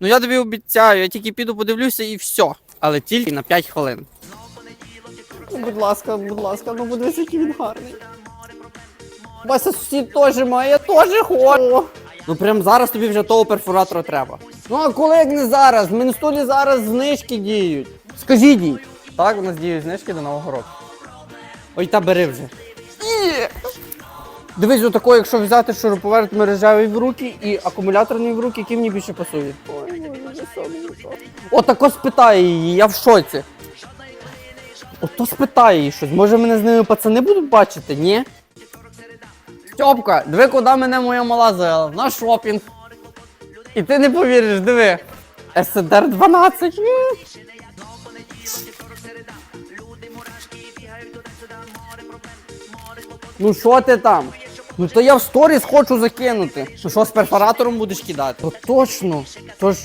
Ну я тобі обіцяю, я тільки піду подивлюся і все. Але тільки на 5 хвилин. Будь ласка, будь ласка, ну подивись, який він гарний. Вася сусід теж має, я теж хочу. Ну прям зараз тобі вже того перфоратора треба. Ну а коли як не зараз? В Мінстолі зараз знижки діють. Скажіть їй. Так, у нас діють знижки до Нового року. Ой, та бери вже. Дивись, отако, якщо взяти шуруповерт мережевий в руки і акумуляторний в руки, який мені більше пасує. Ой, Отако спитає її, я в шоці. Ото спитає її щось. Може мене з ними пацани будуть бачити, ні? Стьопка, диви, куди мене моя мала завела. На шопінг. І ти не повіриш, диви. СДР 12. м. Ну що ти там? Ну то я в сторіс хочу закинути. Ну що з перфоратором будеш кидати? То точно. Тож